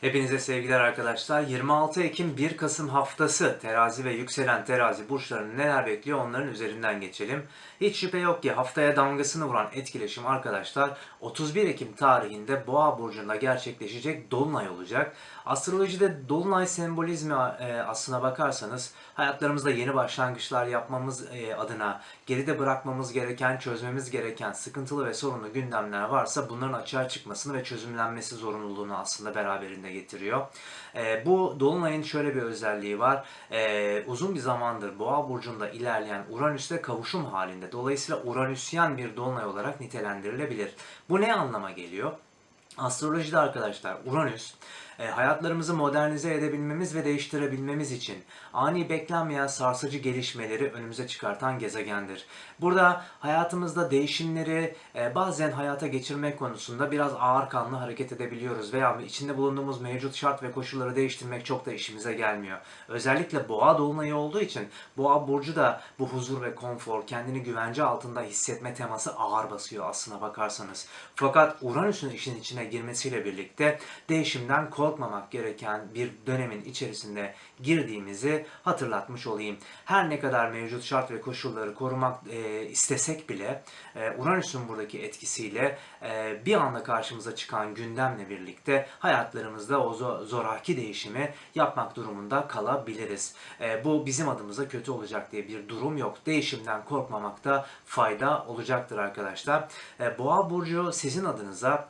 Hepinize sevgiler arkadaşlar. 26 Ekim 1 Kasım haftası terazi ve yükselen terazi burçlarını neler bekliyor onların üzerinden geçelim. Hiç şüphe yok ki haftaya damgasını vuran etkileşim arkadaşlar 31 Ekim tarihinde Boğa burcunda gerçekleşecek dolunay olacak. Astrolojide dolunay sembolizmi e, aslına bakarsanız hayatlarımızda yeni başlangıçlar yapmamız e, adına geride bırakmamız gereken, çözmemiz gereken sıkıntılı ve sorunlu gündemler varsa bunların açığa çıkmasını ve çözümlenmesi zorunluluğunu aslında beraberinde getiriyor. E, bu dolunayın şöyle bir özelliği var. E, uzun bir zamandır Boğa burcunda ilerleyen Uranüs'le kavuşum halinde. Dolayısıyla Uranüsyen bir dolunay olarak nitelendirilebilir. Bu ne anlama geliyor? Astrolojide arkadaşlar Uranüs e, hayatlarımızı modernize edebilmemiz ve değiştirebilmemiz için ani beklenmeyen sarsıcı gelişmeleri önümüze çıkartan gezegendir. Burada hayatımızda değişimleri e, bazen hayata geçirmek konusunda biraz ağır kanlı hareket edebiliyoruz veya içinde bulunduğumuz mevcut şart ve koşulları değiştirmek çok da işimize gelmiyor. Özellikle boğa dolunayı olduğu için boğa burcu da bu huzur ve konfor, kendini güvence altında hissetme teması ağır basıyor aslına bakarsanız. Fakat Uranüs'ün işin içine girmesiyle birlikte değişimden korkmamak gereken bir dönemin içerisinde girdiğimizi hatırlatmış olayım. Her ne kadar mevcut şart ve koşulları korumak e, istesek bile e, Uranüs'ün buradaki etkisiyle e, bir anda karşımıza çıkan gündemle birlikte hayatlarımızda o zo- zoraki değişimi yapmak durumunda kalabiliriz. E, bu bizim adımıza kötü olacak diye bir durum yok. Değişimden korkmamakta fayda olacaktır arkadaşlar. E, Boğa burcu sizin adınıza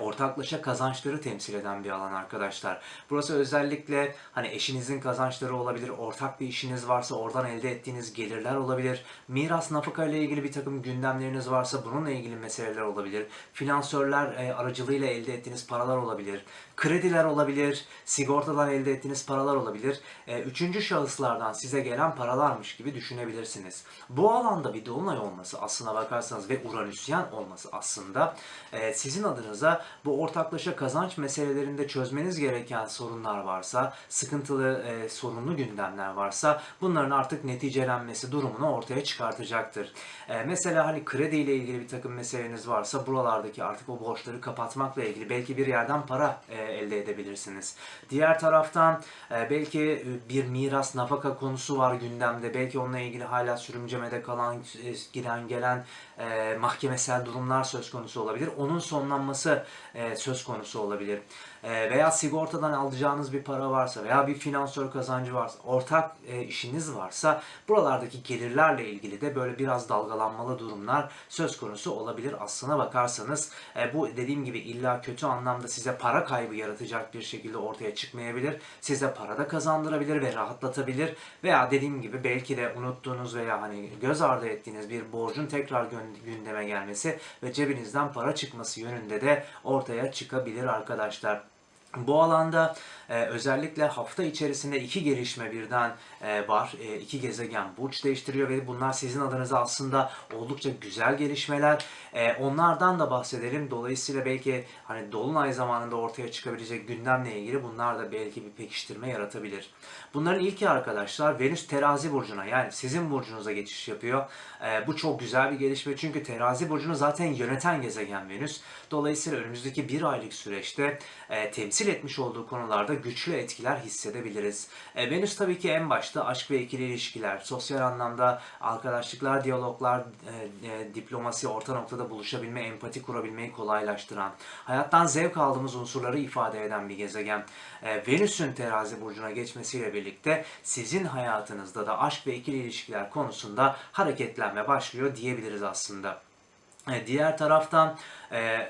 ortaklaşa kazançları temsil eden bir alan arkadaşlar. Burası özellikle hani eşinizin kazançları olabilir, ortak bir işiniz varsa oradan elde ettiğiniz gelirler olabilir. Miras nafaka ile ilgili bir takım gündemleriniz varsa bununla ilgili meseleler olabilir. Finansörler e, aracılığıyla elde ettiğiniz paralar olabilir. Krediler olabilir, sigortadan elde ettiğiniz paralar olabilir. E, üçüncü şahıslardan size gelen paralarmış gibi düşünebilirsiniz. Bu alanda bir dolunay olması aslına bakarsanız ve Uranüsyen olması aslında e, sizin adınıza bu ortaklaşa kazanç meselelerinde çözmeniz gereken sorunlar varsa, sıkıntılı, e, sorunlu gündemler varsa bunların artık neticelenmesi durumunu ortaya çıkartacaktır. E, mesela hani kredi ile ilgili bir takım meseleniz varsa buralardaki artık o borçları kapatmakla ilgili belki bir yerden para e, elde edebilirsiniz. Diğer taraftan e, belki e, bir miras nafaka konusu var gündemde. Belki onunla ilgili hala sürümcemede kalan, e, giden gelen e, mahkemesel durumlar söz konusu olabilir. Onun sonlanması e, söz konusu olabilir. E, veya sigortadan alacağınız bir para varsa veya bir finansör kazancı varsa, ortak e, işiniz varsa buralardaki gelirlerle ilgili de böyle biraz dalgalanmalı durumlar söz konusu olabilir aslına bakarsanız. E, bu dediğim gibi illa kötü anlamda size para kaybı yaratacak bir şekilde ortaya çıkmayabilir. Size para da kazandırabilir ve rahatlatabilir. Veya dediğim gibi belki de unuttuğunuz veya hani göz ardı ettiğiniz bir borcun tekrar gündeme gelmesi ve cebinizden para çıkması yönünde de ortaya çıkabilir arkadaşlar. Bu alanda e, özellikle hafta içerisinde iki gelişme birden e, var. E, iki gezegen burç değiştiriyor ve bunlar sizin adınıza aslında oldukça güzel gelişmeler. E, onlardan da bahsedelim. Dolayısıyla belki hani dolunay zamanında ortaya çıkabilecek gündemle ilgili bunlar da belki bir pekiştirme yaratabilir. Bunların ilki arkadaşlar Venüs terazi burcuna yani sizin burcunuza geçiş yapıyor. E, bu çok güzel bir gelişme çünkü terazi burcunu zaten yöneten gezegen Venüs. Dolayısıyla önümüzdeki bir aylık süreçte e, temsil etmiş olduğu konularda güçlü etkiler hissedebiliriz. E, Venüs tabii ki en başta aşk ve ikili ilişkiler, sosyal anlamda arkadaşlıklar, diyaloglar, e, e, diplomasi, orta noktada buluşabilme, empati kurabilmeyi kolaylaştıran, hayattan zevk aldığımız unsurları ifade eden bir gezegen. E, Venüs'ün terazi burcuna geçmesiyle birlikte sizin hayatınızda da aşk ve ikili ilişkiler konusunda hareketlenme başlıyor diyebiliriz aslında. E, Diğer taraftan e, e,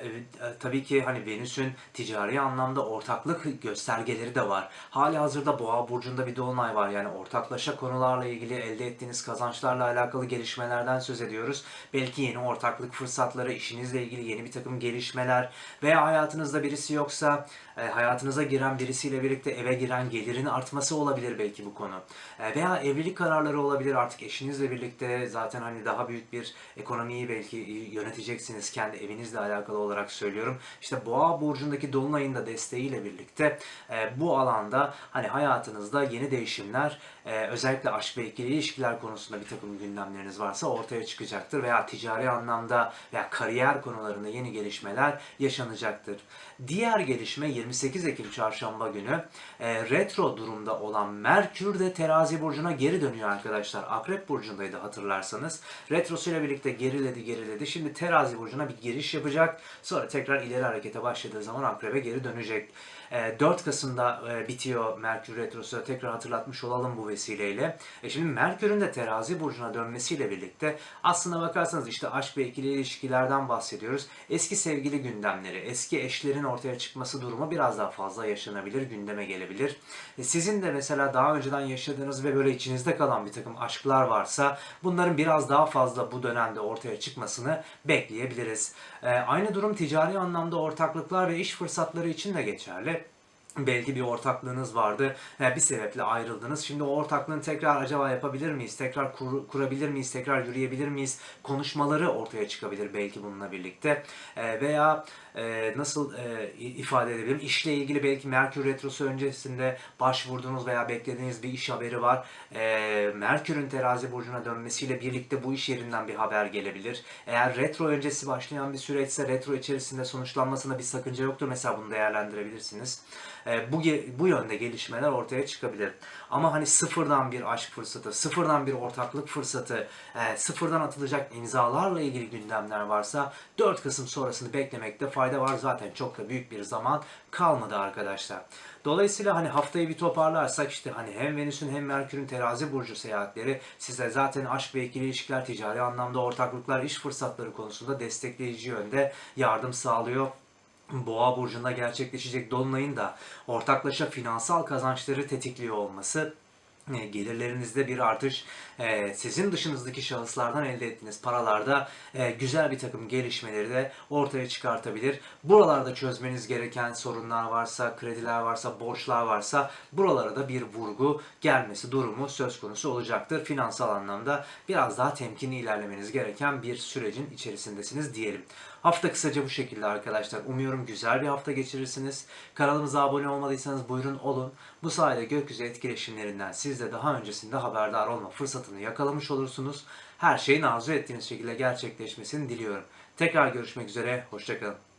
tabii ki hani Venüs'ün ticari anlamda ortaklık göstergeleri de var. Hali hazırda Boğa burcunda bir dolunay var. Yani ortaklaşa konularla ilgili elde ettiğiniz kazançlarla alakalı gelişmelerden söz ediyoruz. Belki yeni ortaklık fırsatları, işinizle ilgili yeni bir takım gelişmeler veya hayatınızda birisi yoksa e, hayatınıza giren birisiyle birlikte eve giren gelirin artması olabilir belki bu konu. E, veya evlilik kararları olabilir artık eşinizle birlikte zaten hani daha büyük bir ekonomiyi belki yöneteceksiniz kendi evinizle alakalı alakalı olarak söylüyorum. İşte Boğa burcundaki dolunayın da desteğiyle birlikte e, bu alanda hani hayatınızda yeni değişimler e, özellikle aşk ve ikili ilişkiler konusunda bir takım gündemleriniz varsa ortaya çıkacaktır veya ticari anlamda veya kariyer konularında yeni gelişmeler yaşanacaktır. Diğer gelişme 28 Ekim çarşamba günü e, retro durumda olan Merkür de terazi burcuna geri dönüyor arkadaşlar. Akrep burcundaydı hatırlarsanız. Retrosuyla birlikte geriledi geriledi. Şimdi terazi burcuna bir giriş yapacak. Sonra tekrar ileri harekete başladığı zaman akrebe geri dönecek. E, 4 Kasım'da e, bitiyor Merkür Retrosu. Tekrar hatırlatmış olalım bu vesileyle. E şimdi Merkür'ün de terazi burcuna dönmesiyle birlikte aslına bakarsanız işte aşk ve ikili ilişkilerden bahsediyoruz. Eski sevgili gündemleri, eski eşlerin ortaya çıkması durumu biraz daha fazla yaşanabilir, gündeme gelebilir. E, sizin de mesela daha önceden yaşadığınız ve böyle içinizde kalan bir takım aşklar varsa bunların biraz daha fazla bu dönemde ortaya çıkmasını bekleyebiliriz. Aynı durum ticari anlamda ortaklıklar ve iş fırsatları için de geçerli belki bir ortaklığınız vardı. e, Bir sebeple ayrıldınız. Şimdi o ortaklığını tekrar acaba yapabilir miyiz? Tekrar kur- kurabilir miyiz? Tekrar yürüyebilir miyiz? Konuşmaları ortaya çıkabilir belki bununla birlikte. E, Veya e, nasıl ifade edebilirim? İşle ilgili belki Merkür Retrosu öncesinde başvurduğunuz veya beklediğiniz bir iş haberi var. Merkür'ün terazi burcuna dönmesiyle birlikte bu iş yerinden bir haber gelebilir. Eğer retro öncesi başlayan bir süreçse retro içerisinde sonuçlanmasında bir sakınca yoktur. Mesela bunu değerlendirebilirsiniz. E, bu bu yönde gelişmeler ortaya çıkabilir. Ama hani sıfırdan bir aşk fırsatı, sıfırdan bir ortaklık fırsatı, e, sıfırdan atılacak imzalarla ilgili gündemler varsa 4 Kasım sonrasını beklemekte fayda var. Zaten çok da büyük bir zaman kalmadı arkadaşlar. Dolayısıyla hani haftayı bir toparlarsak işte hani hem Venüs'ün hem Merkür'ün terazi burcu seyahatleri size zaten aşk ve ikili ilişkiler, ticari anlamda ortaklıklar, iş fırsatları konusunda destekleyici yönde yardım sağlıyor. Boğa burcunda gerçekleşecek dolunayın da ortaklaşa finansal kazançları tetikliyor olması e, gelirlerinizde bir artış, e, sizin dışınızdaki şahıslardan elde ettiğiniz paralarda e, güzel bir takım gelişmeleri de ortaya çıkartabilir. Buralarda çözmeniz gereken sorunlar varsa, krediler varsa, borçlar varsa buralara da bir vurgu gelmesi durumu söz konusu olacaktır. Finansal anlamda biraz daha temkinli ilerlemeniz gereken bir sürecin içerisindesiniz diyelim. Hafta kısaca bu şekilde arkadaşlar. Umuyorum güzel bir hafta geçirirsiniz. Kanalımıza abone olmadıysanız buyurun olun. Bu sayede gökyüzü etkileşimlerinden siz de daha öncesinde haberdar olma fırsatını yakalamış olursunuz. Her şeyin arzu ettiğiniz şekilde gerçekleşmesini diliyorum. Tekrar görüşmek üzere. Hoşçakalın.